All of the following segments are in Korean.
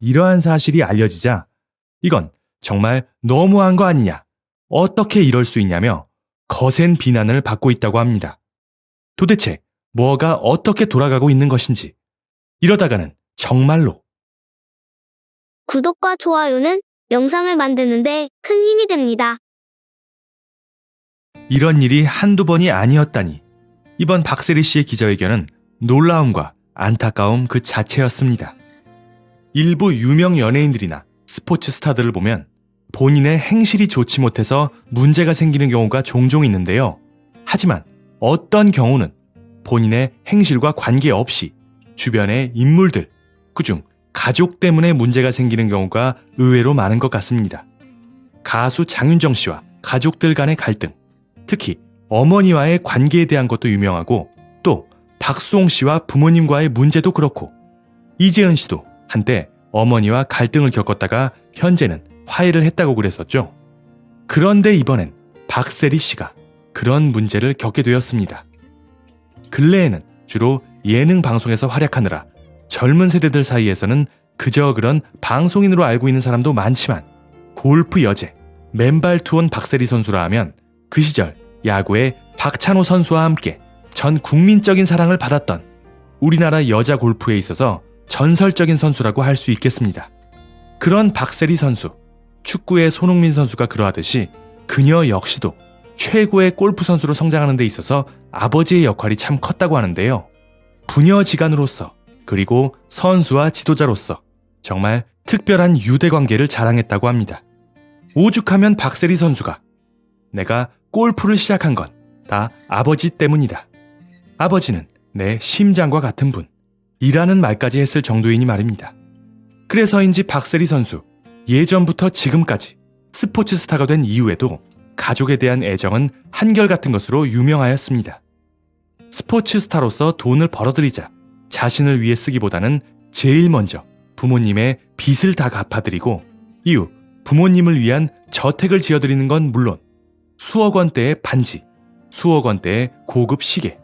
이러한 사실이 알려지자 이건 정말 너무한 거 아니냐, 어떻게 이럴 수 있냐며 거센 비난을 받고 있다고 합니다. 도대체 뭐가 어떻게 돌아가고 있는 것인지 이러다가는 정말로 구독과 좋아요는 영상을 만드는데 큰 힘이 됩니다. 이런 일이 한두 번이 아니었다니 이번 박세리 씨의 기자회견은 놀라움과 안타까움 그 자체였습니다. 일부 유명 연예인들이나 스포츠 스타들을 보면 본인의 행실이 좋지 못해서 문제가 생기는 경우가 종종 있는데요. 하지만 어떤 경우는 본인의 행실과 관계없이 주변의 인물들, 그중 가족 때문에 문제가 생기는 경우가 의외로 많은 것 같습니다. 가수 장윤정 씨와 가족들 간의 갈등, 특히 어머니와의 관계에 대한 것도 유명하고 또 박수홍 씨와 부모님과의 문제도 그렇고 이재은 씨도 한때 어머니와 갈등을 겪었다가 현재는 화해를 했다고 그랬었죠. 그런데 이번엔 박세리 씨가 그런 문제를 겪게 되었습니다. 근래에는 주로 예능 방송에서 활약하느라 젊은 세대들 사이에서는 그저 그런 방송인으로 알고 있는 사람도 많지만 골프 여제, 맨발 투혼 박세리 선수라 하면 그 시절 야구의 박찬호 선수와 함께 전 국민적인 사랑을 받았던 우리나라 여자 골프에 있어서 전설적인 선수라고 할 수 있겠습니다. 그런 박세리 선수, 축구의 손흥민 선수가 그러하듯이 그녀 역시도 최고의 골프 선수로 성장하는 데 있어서 아버지의 역할이 참 컸다고 하는데요. 부녀 지간으로서 그리고 선수와 지도자로서 정말 특별한 유대 관계를 자랑했다고 합니다. 오죽하면 박세리 선수가 내가 골프를 시작한 건 다 아버지 때문이다. 아버지는 내 심장과 같은 분. 이라는 말까지 했을 정도이니 말입니다. 그래서인지 박세리 선수 예전부터 지금까지 스포츠 스타가 된 이후에도 가족에 대한 애정은 한결같은 것으로 유명하였습니다. 스포츠 스타로서 돈을 벌어들이자 자신을 위해 쓰기보다는 제일 먼저 부모님의 빚을 다 갚아드리고 이후 부모님을 위한 저택을 지어드리는 건 물론 수억 원대의 반지, 수억 원대의 고급 시계,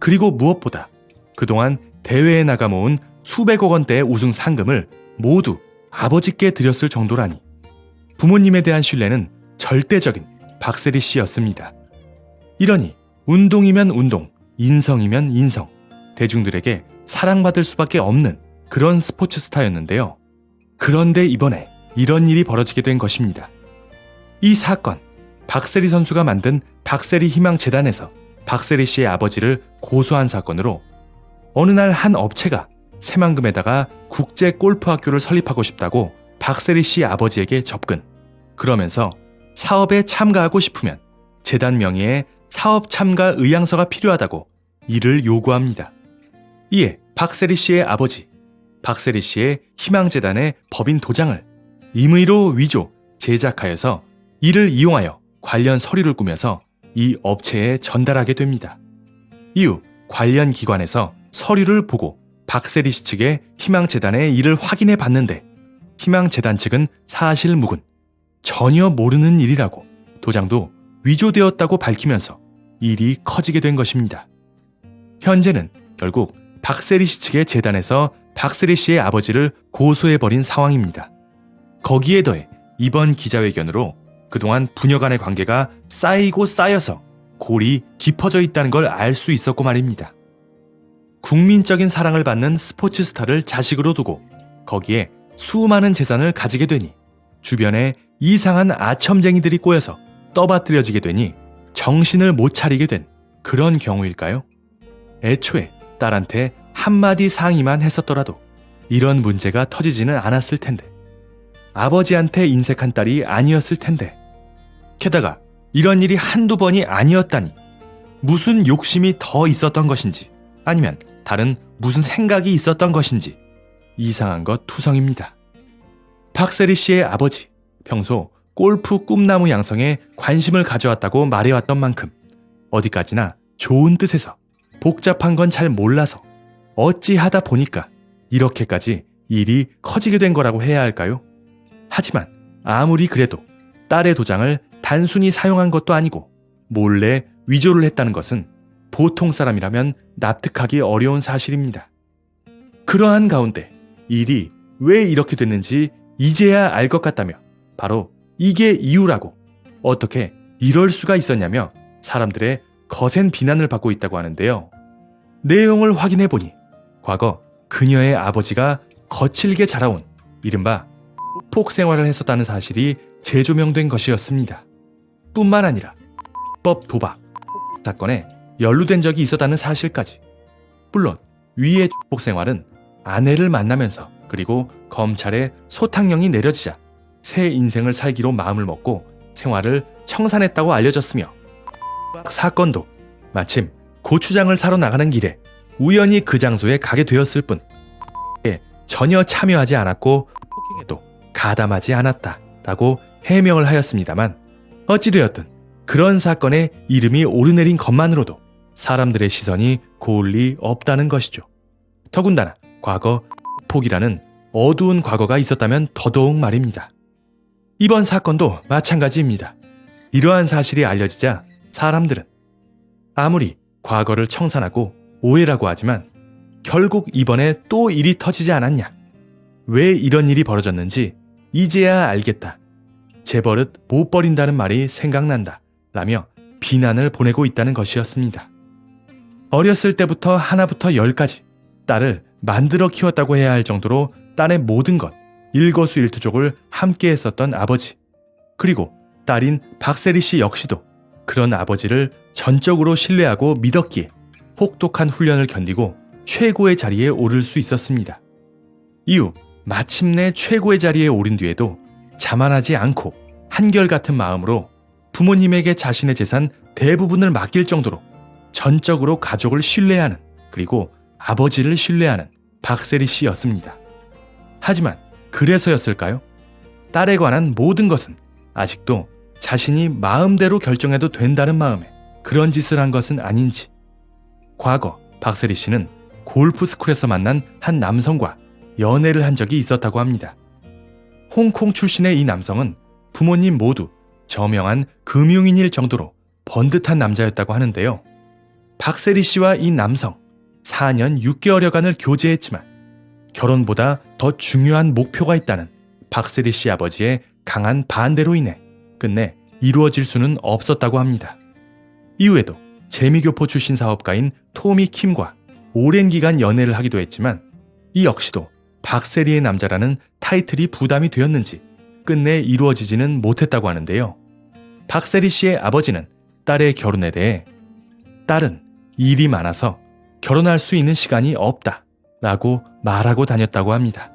그리고 무엇보다 그동안 대회에 나가 모은 수백억 원대의 우승 상금을 모두 아버지께 드렸을 정도라니 부모님에 대한 신뢰는 절대적인 박세리 씨였습니다. 이러니 운동이면 운동, 인성이면 인성, 대중들에게 사랑받을 수밖에 없는 그런 스포츠 스타였는데요. 그런데 이번에 이런 일이 벌어지게 된 것입니다. 이 사건, 박세리 선수가 만든 박세리 희망재단에서 박세리 씨의 아버지를 고소한 사건으로 어느 날 한 업체가 새만금에다가 국제 골프 학교를 설립하고 싶다고 박세리 씨 아버지에게 접근. 그러면서 사업에 참가하고 싶으면 재단 명의의 사업 참가 의향서가 필요하다고 이를 요구합니다. 이에 박세리 씨의 아버지, 박세리 씨의 희망재단의 법인 도장을 임의로 위조, 제작하여서 이를 이용하여 관련 서류를 꾸며서 이 업체에 전달하게 됩니다. 이후 관련 기관에서 서류를 보고 박세리 씨 측의 희망재단의 일을 확인해 봤는데 희망재단 측은 사실 무근 전혀 모르는 일이라고 도장도 위조되었다고 밝히면서 일이 커지게 된 것입니다. 현재는 결국 박세리 씨 측의 재단에서 박세리 씨의 아버지를 고소해버린 상황입니다. 거기에 더해 이번 기자회견으로 그동안 부녀 간의 관계가 쌓이고 쌓여서 골이 깊어져 있다는 걸 알 수 있었고 말입니다. 국민적인 사랑을 받는 스포츠 스타를 자식으로 두고 거기에 수많은 재산을 가지게 되니 주변에 이상한 아첨쟁이들이 꼬여서 떠받들여지게 되니 정신을 못 차리게 된 그런 경우일까요? 애초에 딸한테 한마디 상의만 했었더라도 이런 문제가 터지지는 않았을 텐데 아버지한테 인색한 딸이 아니었을 텐데 게다가 이런 일이 한두 번이 아니었다니 무슨 욕심이 더 있었던 것인지 아니면 다른 무슨 생각이 있었던 것인지 이상한 것 투성입니다. 박세리 씨의 아버지 평소 골프 꿈나무 양성에 관심을 가져왔다고 말해왔던 만큼 어디까지나 좋은 뜻에서 복잡한 건 잘 몰라서 어찌 하다 보니까 이렇게까지 일이 커지게 된 거라고 해야 할까요? 하지만 아무리 그래도 딸의 도장을 단순히 사용한 것도 아니고 몰래 위조를 했다는 것은 보통 사람이라면 납득하기 어려운 사실입니다. 그러한 가운데 일이 왜 이렇게 됐는지 이제야 알 것 같다며 바로 이게 이유라고 어떻게 이럴 수가 있었냐며 사람들의 거센 비난을 받고 있다고 하는데요. 내용을 확인해 보니 과거 그녀의 아버지가 거칠게 자라온 이른바 폭 생활을 했었다는 사실이 재조명된 것이었습니다. 뿐만 아니라 법 도박 사건에 연루된 적이 있었다는 사실까지. 물론 위의 축복 생활은 아내를 만나면서 그리고 검찰에 소탕령이 내려지자 새 인생을 살기로 마음을 먹고 생활을 청산했다고 알려졌으며 사건도 마침 고추장을 사러 나가는 길에 우연히 그 장소에 가게 되었을 뿐에 전혀 참여하지 않았고 폭행에도 가담하지 않았다라고 해명을 하였습니다만 어찌되었든 그런 사건에 이름이 오르내린 것만으로도 사람들의 시선이 고울 리 없다는 것이죠. 더군다나 과거 폭이라는 어두운 과거가 있었다면 더더욱 말입니다. 이번 사건도 마찬가지입니다. 이러한 사실이 알려지자 사람들은 아무리 과거를 청산하고 오해라고 하지만 결국 이번에 또 일이 터지지 않았냐? 왜 이런 일이 벌어졌는지 이제야 알겠다. 제 버릇 못 버린다는 말이 생각난다. 라며 비난을 보내고 있다는 것이었습니다. 어렸을 때부터 하나부터 열까지 딸을 만들어 키웠다고 해야 할 정도로 딸의 모든 것, 일거수일투족을 함께 했었던 아버지. 그리고 딸인 박세리 씨 역시도 그런 아버지를 전적으로 신뢰하고 믿었기에 혹독한 훈련을 견디고 최고의 자리에 오를 수 있었습니다. 이후 마침내 최고의 자리에 오른 뒤에도 자만하지 않고 한결같은 마음으로 부모님에게 자신의 재산 대부분을 맡길 정도로 전적으로 가족을 신뢰하는 그리고 아버지를 신뢰하는 박세리 씨였습니다. 하지만 그래서였을까요? 딸에 관한 모든 것은 아직도 자신이 마음대로 결정해도 된다는 마음에 그런 짓을 한 것은 아닌지. 과거 박세리 씨는 골프스쿨에서 만난 한 남성과 연애를 한 적이 있었다고 합니다. 홍콩 출신의 이 남성은 부모님 모두 저명한 금융인일 정도로 번듯한 남자였다고 하는데요. 박세리 씨와 이 남성 4년 6개월여간을 교제했지만 결혼보다 더 중요한 목표가 있다는 박세리 씨 아버지의 강한 반대로 인해 끝내 이루어질 수는 없었다고 합니다. 이후에도 재미교포 출신 사업가인 토미 킴과 오랜 기간 연애를 하기도 했지만 이 역시도 박세리의 남자라는 타이틀이 부담이 되었는지 끝내 이루어지지는 못했다고 하는데요. 박세리 씨의 아버지는 딸의 결혼에 대해 딸은 일이 많아서 결혼할 수 있는 시간이 없다 라고 말하고 다녔다고 합니다.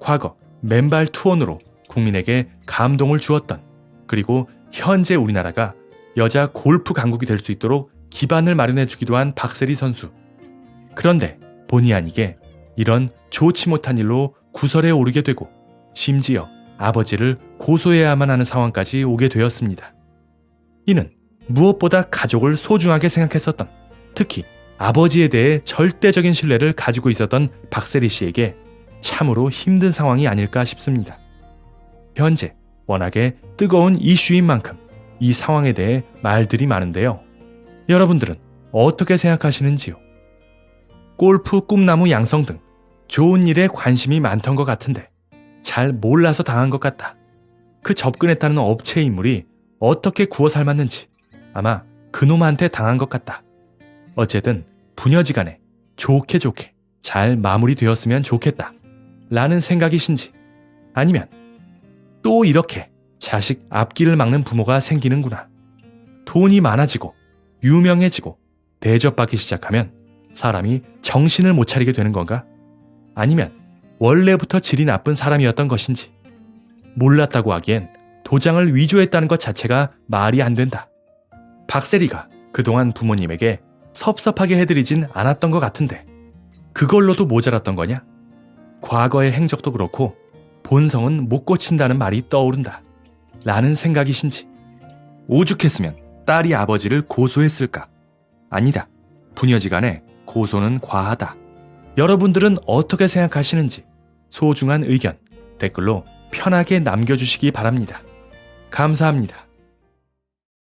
과거 맨발 투혼으로 국민에게 감동을 주었던 그리고 현재 우리나라가 여자 골프 강국이 될 수 있도록 기반을 마련해 주기도 한 박세리 선수. 그런데 본의 아니게 이런 좋지 못한 일로 구설에 오르게 되고 심지어 아버지를 고소해야만 하는 상황까지 오게 되었습니다. 이는 무엇보다 가족을 소중하게 생각했었던 특히 아버지에 대해 절대적인 신뢰를 가지고 있었던 박세리 씨에게 참으로 힘든 상황이 아닐까 싶습니다. 현재 워낙에 뜨거운 이슈인 만큼 이 상황에 대해 말들이 많은데요. 여러분들은 어떻게 생각하시는지요? 골프, 꿈나무, 양성 등 좋은 일에 관심이 많던 것 같은데 잘 몰라서 당한 것 같다. 그 접근했다는 업체 인물이 어떻게 구워 삶았는지 아마 그놈한테 당한 것 같다. 어쨌든 부녀지간에 좋게 좋게 잘 마무리되었으면 좋겠다. 라는 생각이신지 아니면 또 이렇게 자식 앞길을 막는 부모가 생기는구나. 돈이 많아지고 유명해지고 대접받기 시작하면 사람이 정신을 못 차리게 되는 건가? 아니면 원래부터 질이 나쁜 사람이었던 것인지 몰랐다고 하기엔 도장을 위조했다는 것 자체가 말이 안 된다. 박세리가 그동안 부모님에게 섭섭하게 해드리진 않았던 것 같은데 그걸로도 모자랐던 거냐? 과거의 행적도 그렇고 본성은 못 고친다는 말이 떠오른다. 라는 생각이신지 오죽했으면 딸이 아버지를 고소했을까? 아니다. 부녀지간에 고소는 과하다. 여러분들은 어떻게 생각하시는지 소중한 의견 댓글로 편하게 남겨주시기 바랍니다. 감사합니다.